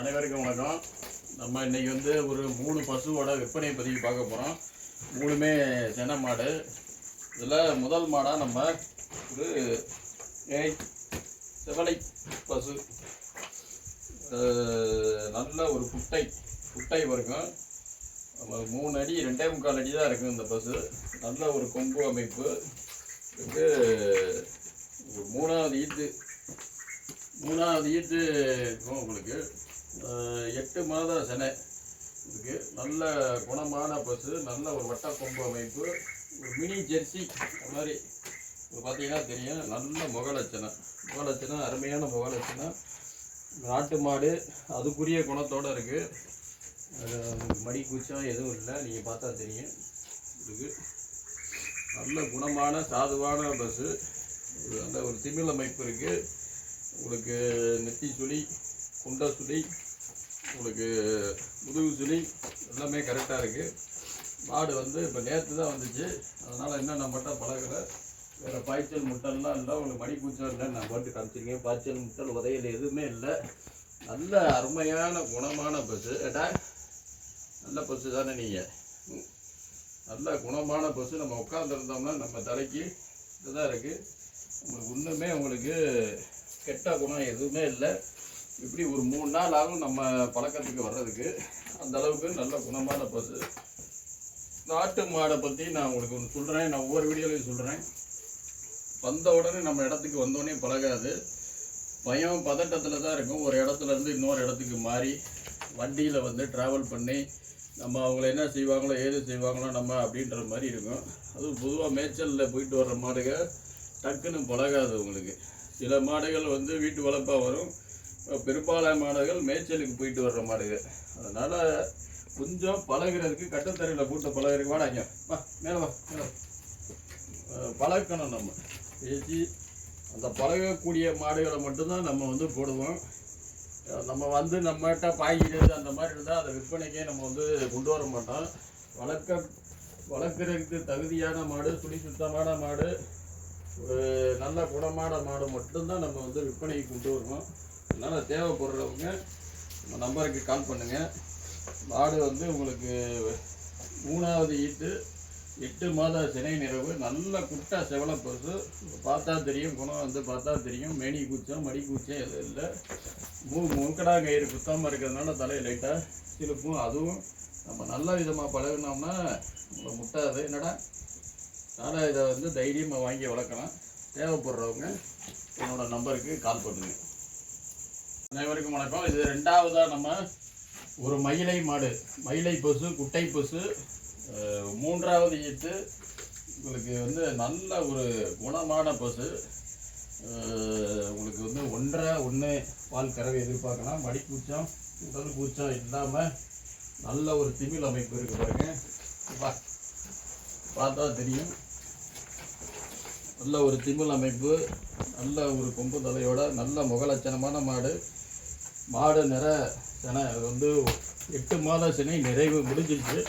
அனைவருக்கும் வணக்கம். நம்ம இன்னைக்கு வந்து ஒரு மூணு பசுவோட விற்பனை பதிவு பார்க்க போகிறோம் மூணுமே சென மாடு. இதில் முதல் மாடாக நம்ம ஒரு ஏய் செவலை பசு. நல்ல ஒரு குட்டை குட்டை இருக்கும் நம்ம மூணு அடி ரெண்டே முக்கால் அடி தான் இருக்கும் இந்த பசு. நல்ல ஒரு கொம்பு அமைப்பு. வந்து ஒரு மூணாவது ஈத்து மூணாவது ஈத்து இருக்கும் உங்களுக்கு எட்டு மாத செனை இதுக்கு நல்ல குணமான பசு நல்ல ஒரு வட்ட கொம்பு அமைப்பு ஒரு மினி ஜெர்சி அது மாதிரி. இப்போ பார்த்தீங்கன்னா தெரியும். நல்ல முகலட்சணம். முகலட்சணம் அருமையான முகலட்சணம். நாட்டு மாடு அதுக்குரிய குணத்தோடு இருக்குது மடி கூச்சம் எதுவும் இல்லை. நீங்கள் பார்த்தா தெரியும். இதுக்கு நல்ல குணமான சாதுவான பஸ்ஸு நல்ல ஒரு திமிழ் அமைப்பு இருக்குது உங்களுக்கு நெத்தி சுழி குண்டை சுழி உங்களுக்கு முதுகு சுழி எல்லாமே கரெக்டாக இருக்குது மாடு வந்து இப்போ நேற்று தான் வந்துச்சு. அதனால் இன்னும் நம்மகிட்ட பழகலை வேறு பாய்ச்சல் முட்டல்லாம் இல்லை உங்களுக்கு மணி கூச்சம் இல்லை நான் போட்டு காமிச்சிருக்கேன். பாய்ச்சல் முட்டல் உதையல் எதுவுமே இல்லை. நல்ல அருமையான குணமான பஸ்ஸு ஏட்டா நல்ல பஸ்ஸு தானே நீங்கள் நல்ல குணமான பஸ்ஸு நம்ம உட்காந்துருந்தோம்னா நம்ம தலைக்கு இதுதான் இருக்குது உங்களுக்கு ஒன்றுமே உங்களுக்கு கெட்ட குணம் எதுவுமே இல்லை. இப்படி ஒரு மூணு நாள் ஆகும் நம்ம பழக்கத்துக்கு வர்றதுக்கு. அந்த அளவுக்கு நல்ல குணமான பசு. நாட்டு மாடை பற்றி நான் உங்களுக்கு ஒன்று சொல்கிறேன் நான் ஒவ்வொரு வீடியோலையும் சொல்கிறேன் வந்த உடனே நம்ம இடத்துக்கு வந்தோடனே பழகாது. பயம் பதட்டத்தில் தான் இருக்கும். ஒரு இடத்துல இருந்து இன்னொரு இடத்துக்கு மாறி வண்டியில் வந்து ட்ராவல் பண்ணி நம்ம அவங்கள என்ன செய்வாங்களோ ஏது செய்வாங்களோ நம்ம அப்படின்ற மாதிரி இருக்கும். அதுவும் பொதுவாக மேய்ச்சலில் போயிட்டு வர்ற மாடுகள் டக்குன்னு பழகாது உங்களுக்கு. சில மாடுகள் வந்து வீட்டு வளர்ப்பாக வரும். பெரும்பாலான மாடுகள் மேய்ச்சலுக்கு போயிட்டு வர்ற மாடுகள் அதனால் கொஞ்சம் பழகுறதுக்கு கட்டத்தறையில் கூட்ட பழகிறதுக்கு வாடாங்க. வா மேலே வா மேலே பழக்கணும் நம்ம. பேச்சு அந்த பழகக்கூடிய மாடுகளை மட்டும்தான் நம்ம வந்து போடுவோம். நம்ம வந்து நம்மகிட்ட பாய்கிறது அந்த மாதிரி இருந்தால் அதை விற்பனைக்கே நம்ம வந்து கொண்டு வர மாட்டோம். வளர்க்க வளர்க்குறதுக்கு தகுதியான மாடு துணி சுத்தமான மாடு ஒரு நல்ல குணமான மாடு மட்டும்தான் நம்ம வந்து விற்பனைக்கு கொண்டு வருவோம். அதனால் தேவைப்படுறவங்க நம்ம நம்பருக்கு கால் பண்ணுங்கள் மாடு வந்து உங்களுக்கு மூணாவது ஈட்டு எட்டு மாத சினை நிறைவு நல்ல குட்டா செவலை பசு. பார்த்தா தெரியும் குணம் வந்து பார்த்தா தெரியும். மேனி கூச்சம் மடி கூச்சம் எதுவும் இல்லை. மூ முக்கடா கயிறு குத்தாமல் இருக்கிறதுனால தலையை லைட்டாக சிலுப்பும். அதுவும் நம்ம நல்ல விதமாக பழகினோம்னா உங்களை முட்டாது. என்னடா? அதனால் இதை வந்து தைரியமாக வாங்கி வளர்க்கலாம். தேவைப்படுறவங்க என்னோடய நம்பருக்கு கால் பண்ணுங்கள் அனைவருக்கும் வணக்கம். இது ரெண்டாவதாக நம்ம ஒரு மயிலை மாடு மயிலை பசு குட்டை பசு மூன்றாவது ஈத்து. உங்களுக்கு வந்து நல்ல ஒரு குணமான பசு. உங்களுக்கு வந்து ஒன்றரை ஒன்று பால் கறவை எதிர்பார்க்கலாம். மடிப்பூச்சம் உடல் பூச்சம் இல்லாமல் நல்ல ஒரு திமிழ் அமைப்பு இருக்குது பாருங்க. பார்த்தா தெரியும். நல்ல ஒரு திமிழ் அமைப்பு நல்ல ஒரு கொம்பு தலையோட நல்ல முகலட்சணமான மாடு. மாடு நிற செனை அது வந்து எட்டு மாத சினை நிறைவு முடிஞ்சிருச்சு.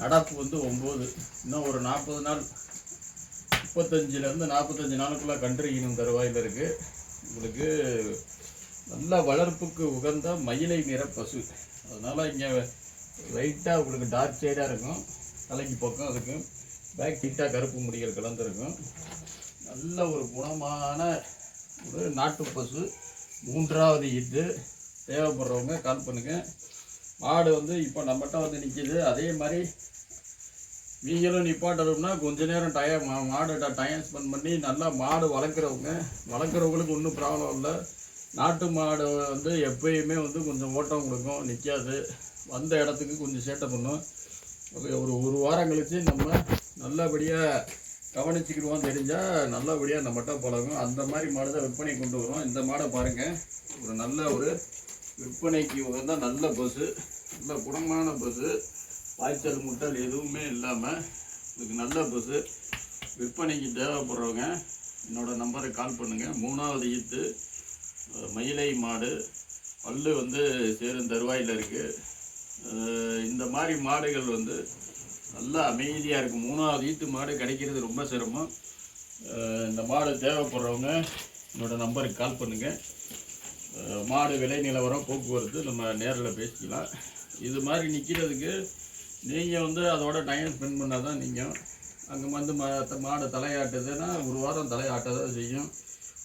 நடப்பு வந்து ஒம்பது. இன்னும் ஒரு நாற்பது நாள் முப்பத்தஞ்சிலேருந்து நாற்பத்தஞ்சு நாளுக்குள்ளே கன்று ஈனும் தருவாயில் இருக்குது உங்களுக்கு நல்ல வளர்ப்புக்கு உகந்த மயிலை நிற பசு. அதனால் இங்கே லைட்டாக உங்களுக்கு டார்க் ஷேடாக இருக்கும். தலைக்கு பக்கம் இருக்கும் பேக் ஹீட்டாக கருப்பு முடிகள் கலந்துருக்கும். நல்ல ஒரு குணமான ஒரு நாட்டு பசு. மூன்றாவது ஈட்டு. தேவைப்படுறவங்க கால் பண்ணுங்கள் மாடு வந்து இப்போ நம்மகிட்ட வந்து நிற்கிது அதே மாதிரி நீங்களும் நிப்பாட்டணும்னா கொஞ்ச நேரம் டயம் மா- மாடு டைம் ஸ்பெண்ட் பண்ணி நல்லா மாடு வளர்க்குறவங்க வளர்க்குறவங்களுக்கு ஒன்றும் ப்ராப்ளம் இல்லை. நாட்டு மாடு வந்து எப்பயுமே வந்து கொஞ்சம் ஓட்டம் கொடுக்கும் நிற்காது வந்த இடத்துக்கு கொஞ்சம் சேட்டை பண்ணும். ஒரு ஒரு வாரம் கழித்து நம்ம நல்லபடியாக கவனிச்சுக்கிடுவோம் தெரிஞ்சால் நல்லபடியாக நம்மகிட்ட பழகும். அந்த மாதிரி மாடு தான் விற்பனை கொண்டு வரோம். இந்த மாடை பாருங்கள் ஒரு நல்ல ஒரு விற்பனைக்கு உகந்த நல்ல பஸ்ஸு நல்ல குணமான பஸ்ஸு பாய்ச்சல் முட்டல் எதுவுமே இல்லாமல் இதுக்கு நல்ல பஸ்ஸு விற்பனைக்கு தேவைப்படுறவங்க என்னோட நம்பருக்கு கால் பண்ணுங்கள் மூணாவது ஈத்து மயிலை மாடு. பல்லு வந்து சேரும் தருவாயில் இருக்குது இந்த மாதிரி மாடுகள் வந்து நல்லா அமைதியாக இருக்கும். மூணாவது ஈத்து மாடு கிடைக்கிறது ரொம்ப சிரமம். இந்த மாடு தேவைப்படுறவங்க என்னோட நம்பருக்கு கால் பண்ணுங்கள் மாடு விலை நிலவரம் போக்குவரத்து நம்ம நேரில் பேசிக்கலாம். இது மாதிரி நிற்கிறதுக்கு நீங்கள் வந்து அதோட டைம் ஸ்பெண்ட் பண்ணால் தான் நீங்கள் அங்கே வந்து மா மாடு தலையாட்டுதுன்னா ஒரு வாரம் தலையாட்ட தான் செய்யும்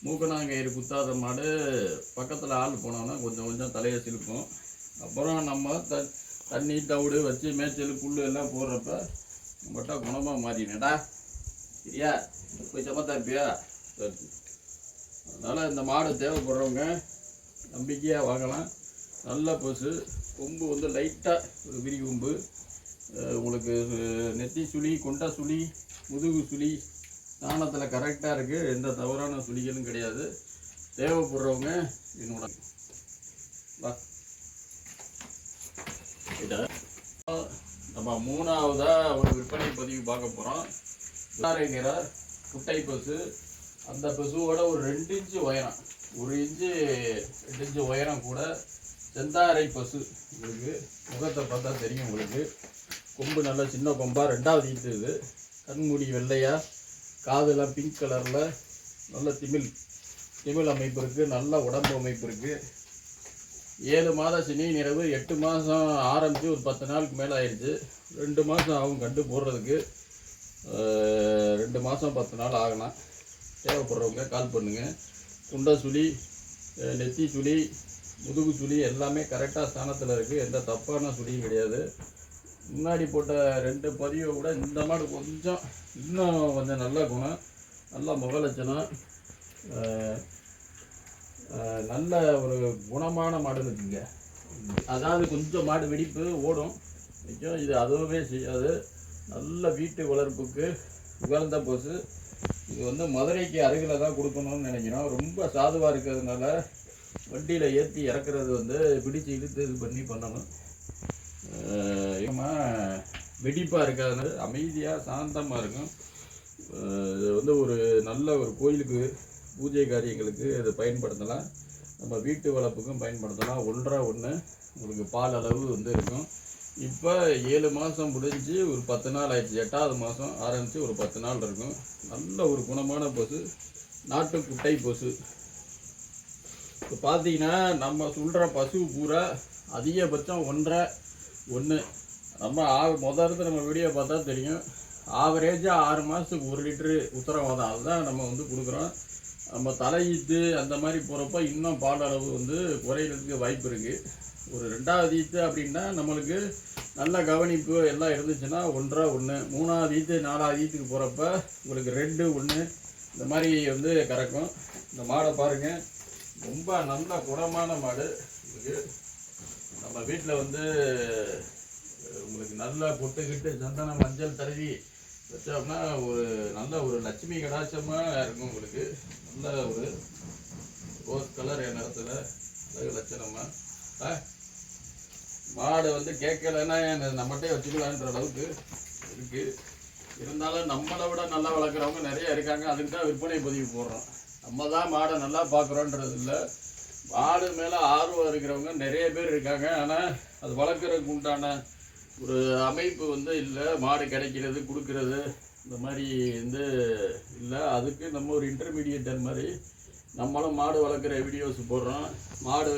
மூக்கனாங்கயிறு குத்தாத மாடு பக்கத்தில் ஆள் போனோன்னா கொஞ்சம் கொஞ்சம் தலையை சிலுக்கும். அப்புறம் நம்ம த தண்ணி தவிடு வச்சு மேய்ச்சல் புல் எல்லாம் போடுறப்ப நம்மகிட்ட குணமாக மாறினடா சரியா? போய் சமத்தா இருப்பியா? சரி. அதனால் இந்த மாடு தேவைப்படுறவங்க நம்பிக்கையாக வாங்கலாம். நல்ல பசு. கொம்பு வந்து லைட்டாக ஒரு விரி கொம்பு. உங்களுக்கு நெத்தி சுழி கொண்டா சுழி முதுகு சுழி நாணத்தில் கரெக்டாக இருக்குது எந்த தவறான சுழிகளும் கிடையாது. தேவைப்படுறவங்க என்னோட வா. நம்ம மூணாவதாக ஒரு விற்பனை பதிவு பார்க்க போகிறோம் நாரை நிற குட்டை பசு. அந்த பசுவோட ஒரு ரெண்டு இன்ச்சு உயரம். ஒரு இன்ச்சு ரெண்டு இன்ச்சு உயரம் கூட செந்தாரை பசு. உங்களுக்கு முகத்தை பார்த்தா தெரியும் உங்களுக்கு. கொம்பு நல்லா சின்ன கொம்பாக ரெண்டாவது ஈட்டு இது. கண்மூடி வெள்ளையாக காதெல்லாம் பிங்க் கலரில் நல்ல திமில் திமில் அமைப்பு இருக்குது நல்ல உடம்பு அமைப்பு இருக்குது ஏழு மாத சினி நிறவு எட்டு மாதம் ஆரம்பித்து ஒரு பத்து நாளுக்கு மேலே ஆயிடுச்சு ரெண்டு மாதம் ஆகும் கண்டு போடுறதுக்கு. ரெண்டு மாதம் பத்து நாள் ஆகலாம். தேவைப்படுறவங்க கால் பண்ணுங்கள் குண்டை சுழி நெத்தி சுழி முதுகு சுழி எல்லாமே கரெக்டாக ஸ்தானத்தில் இருக்குது எந்த தப்பான சுழியும் கிடையாது. முன்னாடி போட்ட ரெண்டு பதிவை விட இந்த மாடு கொஞ்சம் இன்னும் கொஞ்சம் நல்ல குணம் நல்ல முகலட்சணம் நல்ல ஒரு குணமான மாடு இருக்குங்க அதாவது கொஞ்சம் மாடு வெடிப்பு ஓடும். நிற்கும் இது அதுவுமே செய்யாது. நல்ல வீட்டு வளர்ப்புக்கு உகந்த பசு இது வந்து மதுரைக்கு அருகில் தான் கொடுக்கணும்னு நினைக்கிறோம். ரொம்ப சாதுவாக இருக்கிறதுனால வண்டியில் ஏற்றி இறக்குறது வந்து பிடிச்சு இழுத்து இது பண்ணி பண்ணணும். ஏமா வெடிப்பாக இருக்காது. அமைதியாக சாந்தமாக இருக்கும். இது வந்து ஒரு நல்ல ஒரு கோயிலுக்கு பூஜை காரியங்களுக்கு இதை பயன்படுத்தலாம். நம்ம வீட்டு வளர்ப்புக்கும் பயன்படுத்தலாம். ஒன்றரை ஒன்று உங்களுக்கு பால் அளவு வந்து இருக்கும். இப்போ ஏழு மாதம் முடிஞ்சு ஒரு பத்து நாள் ஆயிடுச்சு. எட்டாவது மாதம் ஆரம்பித்து ஒரு பத்து நாள் இருக்கும். நல்ல ஒரு குணமான பசு. நாட்டு குட்டை பசு. இப்போ பார்த்தீங்கன்னா நம்ம சொல்கிற பசு பூரா அதிகபட்சம் ஒன்றரை ஒன்று நம்ம ஆ முதல்ல நம்ம வீடியோ பார்த்தா தெரியும். ஆவரேஜாக ஆறு மாதத்துக்கு ஒரு லிட்ரு உத்தரவாதம். அதுதான் நம்ம வந்து கொடுக்குறோம். நம்ம தலையீத்து அந்த மாதிரி போகிறப்ப இன்னும் பால் அளவு வந்து குறையிறதுக்கு வாய்ப்பு இருக்குது ஒரு ரெண்டாவது ஈத்து அப்படின்னா நம்மளுக்கு நல்ல கவனிப்பு எல்லாம் இருந்துச்சுன்னா ஒன்றா ஒன்று மூணாவது ஈத்து நாலாவது ஈத்துக்கு போகிறப்ப உங்களுக்கு ரெண்டு ஒன்று இந்த மாதிரி வந்து கறக்கும். இந்த மாடை பாருங்கள் ரொம்ப நல்ல குணமான மாடு. உங்களுக்கு நம்ம வீட்டில் வந்து உங்களுக்கு நல்ல பொட்டுக்கிட்டு சந்தனம் மஞ்சள் தருவி வச்சோம்னா ஒரு நல்ல ஒரு லட்சுமி கடாட்சமாக இருக்கும் உங்களுக்கு. நல்ல ஒரு ரோஸ் கலர் நிறத்தில் அழகு லட்சணமாக ஆ? மாடு வந்து கேட்கலன்னா நம்மகிட்டே வச்சுக்கலான்ற அளவுக்கு இருக்கு. இருந்தாலும் நம்மளை விட நல்லா வளர்க்குறவங்க நிறைய இருக்காங்க. அதுக்கு தான் விற்பனை பதிவு போடுறோம். நம்ம தான் மாடை நல்லா பார்க்குறோன்றது இல்லை. மாடு மேலே ஆர்வம் இருக்கிறவங்க நிறைய பேர் இருக்காங்க. ஆனால் அது வளர்க்குறதுக்கு உண்டான ஒரு அமைப்பு வந்து இல்லை. மாடு கிடைக்கிறது கொடுக்கறது இந்த மாதிரி வந்து இல்லை. அதுக்கு நம்ம ஒரு இன்டர்மீடியேட்டர் மாதிரி நம்மளும் மாடு வளர்க்குற வீடியோஸ் போடுறோம். மாடு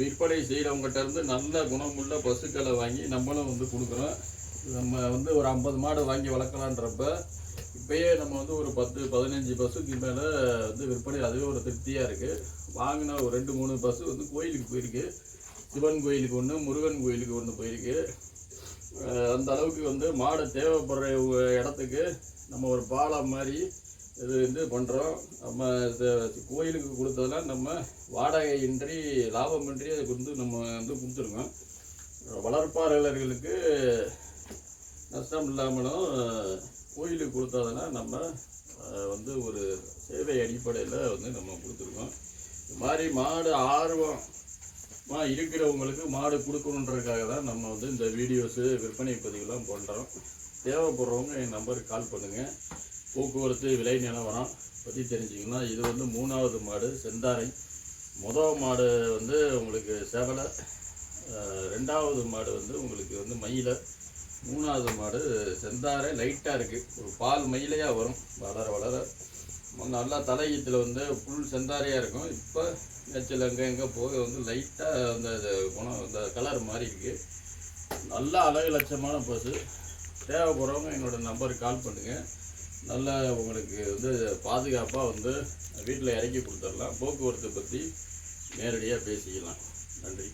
விற்பனை செய்கிறவங்ககிட்ட இருந்து நல்ல குணமுள்ள பசுக்களை வாங்கி நம்மளும் வந்து கொடுக்குறோம். நம்ம வந்து ஒரு ஐம்பது மாடு வாங்கி வளர்க்கலான்றப்ப இப்பயே நம்ம வந்து ஒரு பத்து பதினஞ்சு பஸ்ஸுக்கு மேலே வந்து விற்பனை அதுவே ஒரு திருப்தியாக இருக்குது வாங்கின ஒரு ரெண்டு மூணு பஸ்ஸு வந்து கோயிலுக்கு போயிருக்கு. சிவன் கோயிலுக்கு ஒன்று முருகன் கோயிலுக்கு ஒன்று போயிருக்கு. அந்த அளவுக்கு வந்து மாடு தேவைப்படுற இடத்துக்கு நம்ம ஒரு பாலம் மாதிரி இது வந்து பண்ணுறோம் நம்ம இந்த கோயிலுக்கு கொடுத்ததெல்லாம் நம்ம வாடகையின்றி லாபமின்றி அதுக்கு வந்து நம்ம வந்து கொடுத்துருக்கோம். வளர்ப்பாளர்களுக்கு நஷ்டம் இல்லாமலும் கோயிலுக்கு கொடுத்ததெல்லாம் நம்ம வந்து ஒரு சேவை அடிப்படையில் வந்து நம்ம கொடுத்துருக்கோம். இது மாதிரி மாடு ஆர்வமாக இருக்கிறவங்களுக்கு மாடு கொடுக்கணுன்றதுக்காக தான் நம்ம வந்து இந்த வீடியோஸு விற்பனை பதிவுலாம் பண்ணுறோம் தேவைப்படுறவங்க என் நம்பருக்கு கால் பண்ணுங்கள் போக்குவரத்து விலை நிலவரம் பற்றி தெரிஞ்சுக்கணும் இது வந்து மூணாவது மாடு செந்தாரை. முதல் மாடு வந்து உங்களுக்கு செவலை ரெண்டாவது மாடு வந்து உங்களுக்கு வந்து மயிலை. மூணாவது மாடு செந்தாரை லைட்டாக இருக்குது ஒரு பால் மயிலையாக வரும் வளர வளர. நல்லா தலையீத்தில் வந்து ஃபுல் செந்தாரையாக இருக்கும். இப்போ மேய்ச்சல் அங்கே எங்கே போக வந்து லைட்டாக அந்த குணம் அந்த கலர் மாறி இருக்கு. நல்லா அழகு லட்சமான பசு. தேவைப்படுறவங்க என்னோட நம்பருக்கு கால் பண்ணுங்கள் நல்ல உங்களுக்கு வந்து பாதுகாப்பாக வந்து வீட்டில் இறக்கி கொடுத்துடலாம். போக்குவரத்தை பற்றி நேரடியாக பேசிக்கலாம். நன்றி.